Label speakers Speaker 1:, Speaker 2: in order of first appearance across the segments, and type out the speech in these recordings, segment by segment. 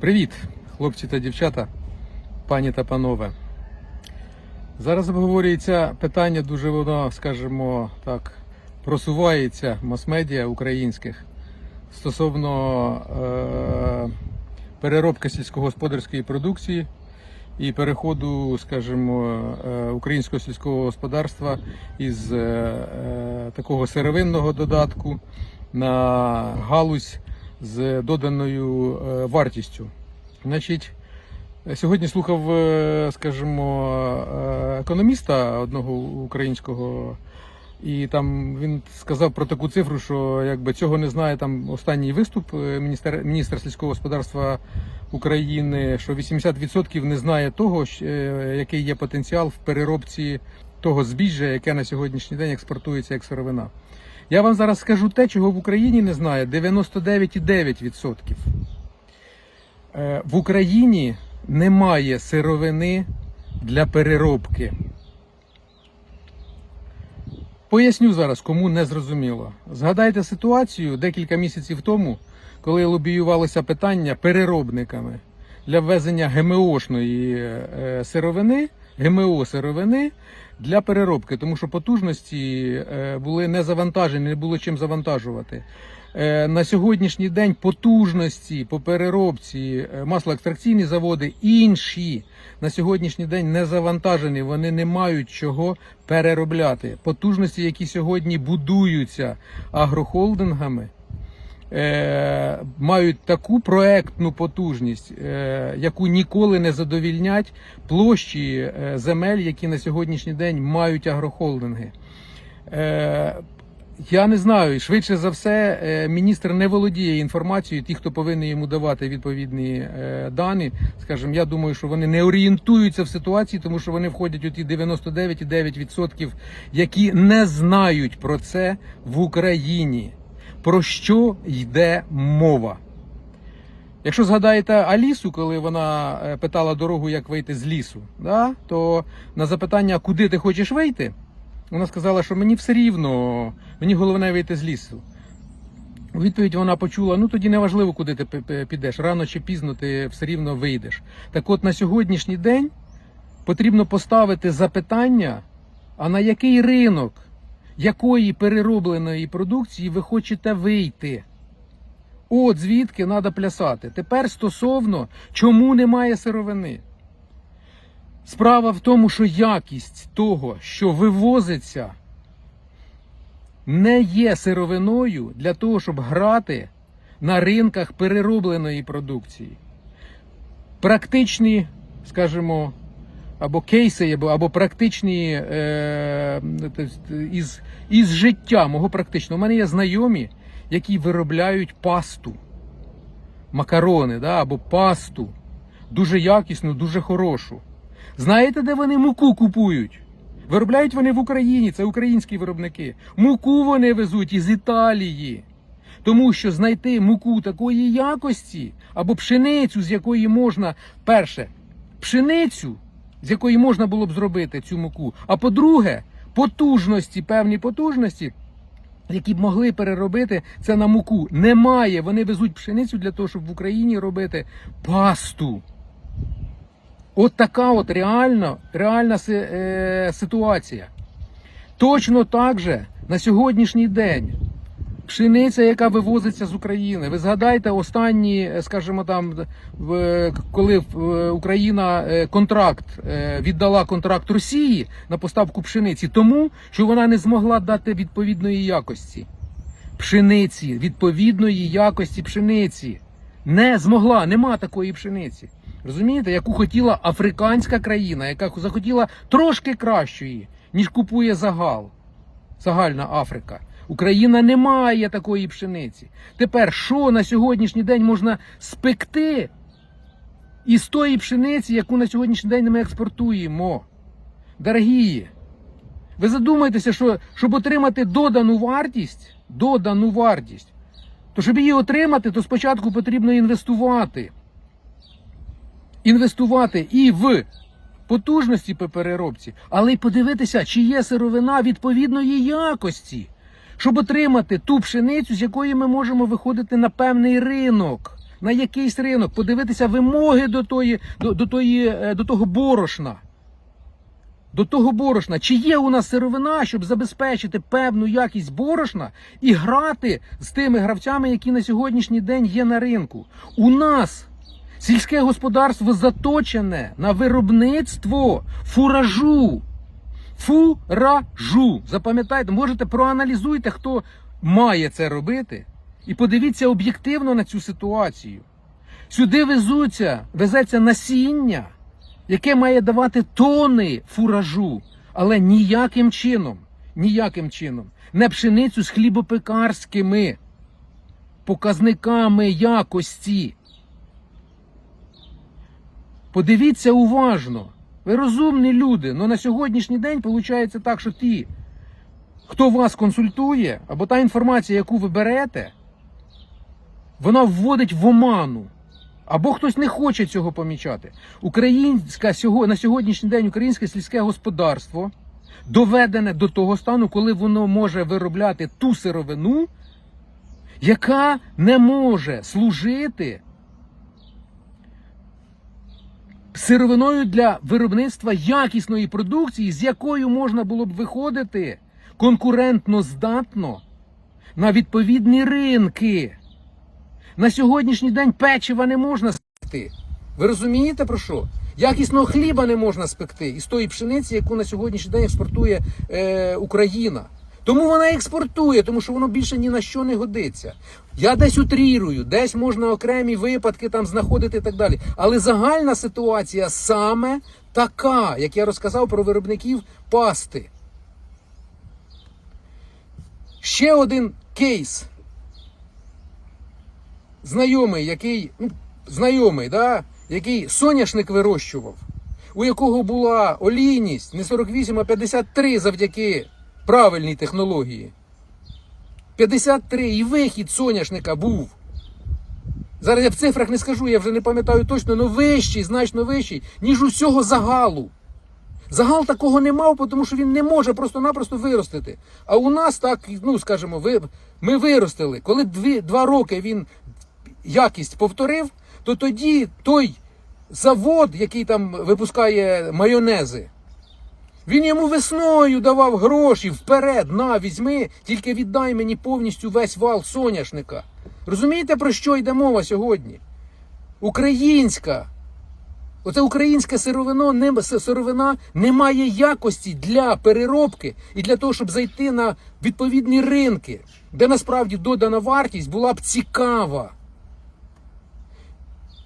Speaker 1: Привіт, хлопці та дівчата, пані та панове. Зараз обговорюється питання, дуже воно, скажімо так, просувається мас-медіа українських стосовно е- переробки сільськогосподарської продукції і переходу, скажімо, е, українського сільського господарства із е, е, такого сировинного додатку на галузь з доданою е, вартістю. Значить, сьогодні слухав, е, скажімо, е, економіста одного українського, і там він сказав про таку цифру, що якби цього не знає там останній виступ е, міністр, міністра сільського господарства України, що 80% не знає того, який є потенціал в переробці того збіжжя, яке на сьогоднішній день експортується як сировина. Я вам зараз скажу те, чого в Україні не знає 99,9%. Е, В Україні немає сировини для переробки. Поясню зараз, кому не зрозуміло. Згадайте ситуацію декілька місяців тому, коли лобіювалося питання переробниками для ввезення ГМОшної е, сировини, ГМО сировини для переробки, тому що потужності е, були не завантажені, не було чим завантажувати. Е, На сьогоднішній день потужності по переробці е, маслоекстракційні заводи інші на сьогоднішній день не завантажені, вони не мають чого переробляти. Потужності, які сьогодні будуються агрохолдингами, е, мають таку проектну потужність, е, яку ніколи не задовільнять площі е, земель, які на сьогоднішній день мають агрохолдинги. Е, я не знаю, швидше за все, е, міністр не володіє інформацією. Ті, хто повинен йому давати відповідні е, дані, скажімо, я думаю, що вони не орієнтуються в ситуації, тому що вони входять у ті 99,9%, які не знають про це в Україні. Про що йде мова? Якщо згадаєте Алісу, коли вона е, питала дорогу, як вийти з лісу, да, то на запитання, куди ти хочеш вийти, вона сказала, що мені все рівно, мені головне вийти з лісу. У відповідь вона почула: ну тоді не важливо, куди ти підеш, рано чи пізно ти все рівно вийдеш. Так от на сьогоднішній день потрібно поставити запитання, а на який ринок, якої переробленої продукції ви хочете вийти? От звідки треба плясати. Тепер стосовно, чому немає сировини. Справа в тому, що якість того, що вивозиться, не є сировиною для того, щоб грати на ринках переробленої продукції. Практичні, скажімо, або кейси, або, або практичні е, із, із життя мого практичного. У мене є знайомі, які виробляють пасту, макарони да, або пасту. Дуже якісну, дуже хорошу. Знаєте, де вони муку купують? Виробляють вони в Україні, це українські виробники. Муку вони везуть із Італії. Тому що знайти муку такої якості або пшеницю, з якої можна, перше, пшеницю, з якої можна було б зробити цю муку. А по-друге, потужності, певні потужності, які б могли переробити це на муку. Немає. Вони везуть пшеницю для того, щоб в Україні робити пасту. От така от реальна, реальна е, ситуація. Точно так же на сьогоднішній день пшениця, яка вивозиться з України. Ви згадайте останні, е, скажімо там, коли е, Україна е, контракт е, віддала контракт Росії на поставку пшениці, тому що вона не змогла дати відповідної якості. Пшениці, відповідної якості пшениці. Не змогла, нема такої пшениці. Розумієте, яку хотіла африканська країна, яка захотіла трошки кращої, ніж купує загал. Загальна Африка. Україна не має такої пшениці. Тепер що на сьогоднішній день можна спекти із тої пшениці, яку на сьогоднішній день ми експортуємо? Дорогі, ви задумайтеся, що щоб отримати додану вартість, додану вартість, то щоб її отримати, то спочатку потрібно інвестувати. Інвестувати і в потужності по переробці, але й подивитися, чи є сировина відповідної якості, щоб отримати ту пшеницю, з якої ми можемо виходити на певний ринок. на якийсь ринок, подивитися вимоги до, тої, до, до, тої, е, до того борошна. До того борошна, чи є у нас сировина, щоб забезпечити певну якість борошна і грати з тими гравцями, які на сьогоднішній день є на ринку. У нас сільське господарство заточене на виробництво фуражу. Фуражу. Запам'ятайте, можете проаналізуйте, хто має це робити, і подивіться об'єктивно на цю ситуацію. Сюди везуться, везеться насіння, яке має давати тони фуражу, але ніяким чином, ніяким чином не пшеницю з хлібопекарськими показниками якості. Подивіться уважно. Ви розумні люди, але на сьогоднішній день виходить так, що ті, хто вас консультує, або та інформація, яку ви берете, вона вводить в оману. Або хтось не хоче цього помічати. Українська на сьогоднішній день українське сільське господарство доведене до того стану, коли воно може виробляти ту сировину, яка не може служити сировиною для виробництва якісної продукції, з якою можна було б виходити конкурентно здатно на відповідні ринки. На сьогоднішній день печива не можна спекти. Ви розумієте про що? Якісного хліба не можна спекти із тої пшениці, яку на сьогоднішній день експортує е, Україна. Тому вона експортує, тому що воно більше ні на що не годиться. Я десь утрірую, десь можна окремі випадки там знаходити і так далі. Але загальна ситуація саме така, як я розказав про виробників пасти. Ще один кейс. Знайомий, який, ну, знайомий, да, який соняшник вирощував, у якого була олійність не 48, а 53 завдяки правильній технології. 53 і вихід соняшника був. Зараз я в цифрах не скажу, я вже не пам'ятаю точно, але вищий, значно вищий, ніж усього загалу. Загал такого не мав, тому що він не може просто-напросто виростити. А у нас так, ну скажімо, ви, ми виростили. Коли дві, два роки він якість повторив, то тоді той завод, який там випускає майонези, він йому весною давав гроші вперед, на, візьми, тільки віддай мені повністю весь вал соняшника. Розумієте, про що йде мова сьогодні? Українська. Оце українська сировино, не, сировина не має якості для переробки і для того, щоб зайти на відповідні ринки, де насправді додана вартість була б цікава.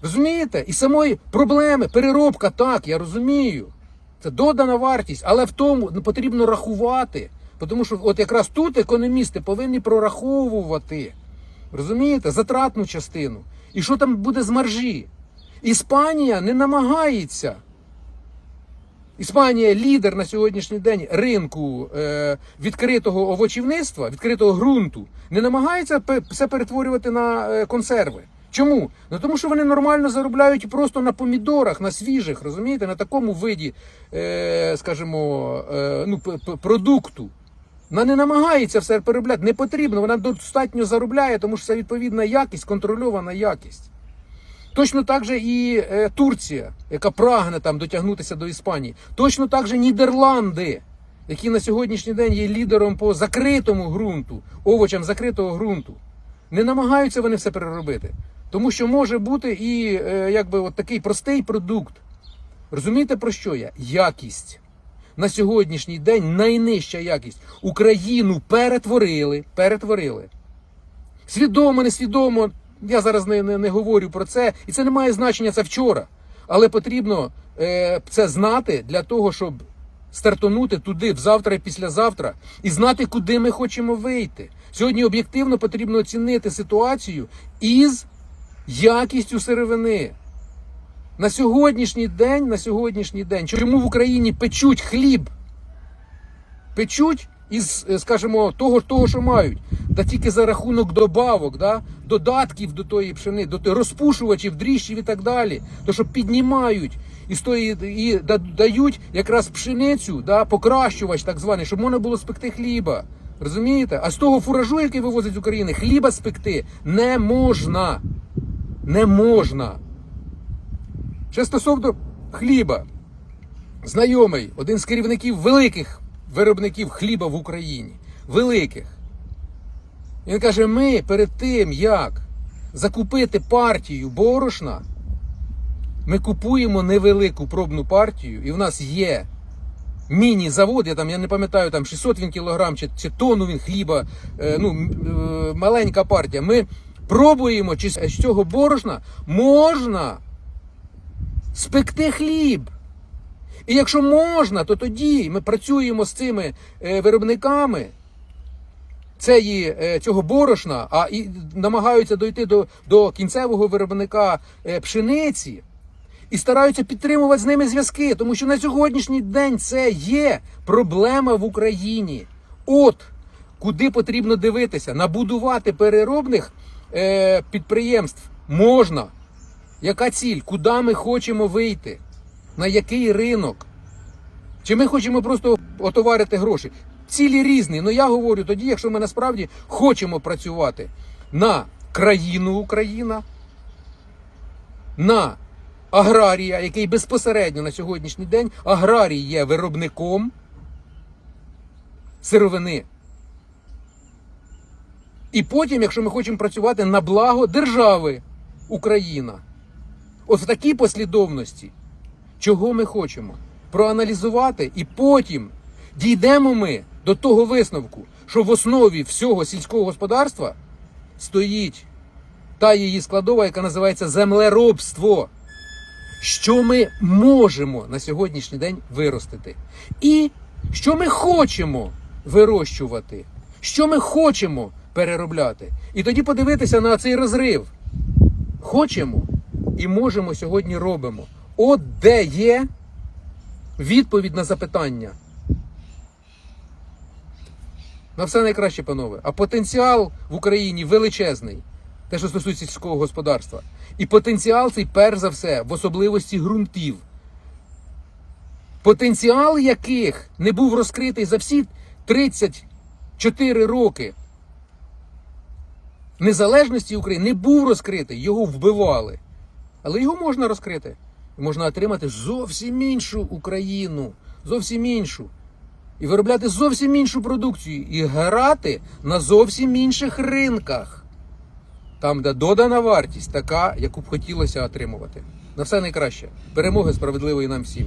Speaker 1: Розумієте? І самої проблеми, переробка, так, я розумію. Це додана вартість, але в тому ну, потрібно рахувати. Тому що от якраз тут економісти повинні прораховувати. Розумієте? Затратну частину. І що там буде з маржі? Іспанія не намагається. Іспанія лідер на сьогоднішній день ринку е, відкритого овочівництва, відкритого ґрунту, не намагається все перетворювати на е, консерви. Чому? Ну тому що вони нормально заробляють просто на помідорах, на свіжих, розумієте, на такому виді, е, скажімо, е, ну, продукту. Вона не намагається все переробляти, не потрібно, вона достатньо заробляє, тому що це відповідна якість, контрольована якість. Точно так же і е, Турція, яка прагне там дотягнутися до Іспанії. Точно так же Нідерланди, які на сьогоднішній день є лідером по закритому ґрунту, овочам закритого ґрунту. Не намагаються вони все переробити. Тому що може бути і е, якби от такий простий продукт. Розумієте про що я? Якість. На сьогоднішній день найнижча якість. Україну перетворили, перетворили. Свідомо, несвідомо, я зараз не, не, не говорю про це, і це не має значення це вчора. Але потрібно е, це знати для того, щоб стартонути туди завтра і післязавтра, і знати, куди ми хочемо вийти. Сьогодні об'єктивно потрібно оцінити ситуацію із якістю сировини. На сьогоднішній день, на сьогоднішній день, чому в Україні печуть хліб? Печуть із, е, скажімо, того, того, що мають, та тільки за рахунок добавок, да? додатків до тої пшени, до розпушувачів, дріжджів і так далі. То що піднімають і, з тої, і дають якраз пшеницю, да? покращувач так званий, щоб можна було спекти хліба. Розумієте? А з того фуражу, який вивозять з України, хліба спекти не можна. Не можна. Ще стосовно хліба. Знайомий, один з керівників великих виробників хліба в Україні. Великих. Він каже: ми перед тим, як закупити партію борошна, ми купуємо невелику пробну партію, і в нас є міні-завод, я там я не пам'ятаю, там 600 він кілограм чи, чи тонну він хліба, е, ну, е, маленька партія. Ми пробуємо, чи з цього борошна можна спекти хліб. І якщо можна, то тоді ми працюємо з цими е, виробниками цієї, е, цього борошна, а і намагаються дойти до, до кінцевого виробника е, пшениці і стараються підтримувати з ними зв'язки, тому що на сьогоднішній день це є проблема в Україні. От куди потрібно дивитися, набудувати переробних е, підприємств можна. Яка ціль? Куди ми хочемо вийти? На який ринок? Чи ми хочемо просто отоварити гроші? Цілі різні. Ну я говорю тоді, якщо ми насправді хочемо працювати на країну Україна, на аграрія, який безпосередньо на сьогоднішній день аграрій є виробником сировини. І потім, якщо ми хочемо працювати на благо держави Україна, от в такій послідовності, чого ми хочемо проаналізувати, і потім дійдемо ми до того висновку, що в основі всього сільського господарства стоїть та її складова, яка називається землеробство. Що ми можемо на сьогоднішній день виростити? І що ми хочемо вирощувати, що ми хочемо переробляти. І тоді подивитися на цей розрив. Хочемо і можемо сьогодні робимо. От де є відповідь на запитання. На все найкраще, панове. А потенціал в Україні величезний. Те, що стосується сільського господарства. І потенціал цей, перш за все, в особливості ґрунтів. Потенціал яких не був розкритий за всі 34 роки незалежності України, не був розкритий, його вбивали. Але його можна розкрити. Можна отримати зовсім іншу Україну, зовсім іншу. І виробляти зовсім іншу продукцію, і грати на зовсім інших ринках. Там, де додана вартість така, яку б хотілося отримувати. На все найкраще. Перемоги справедливої нам всім.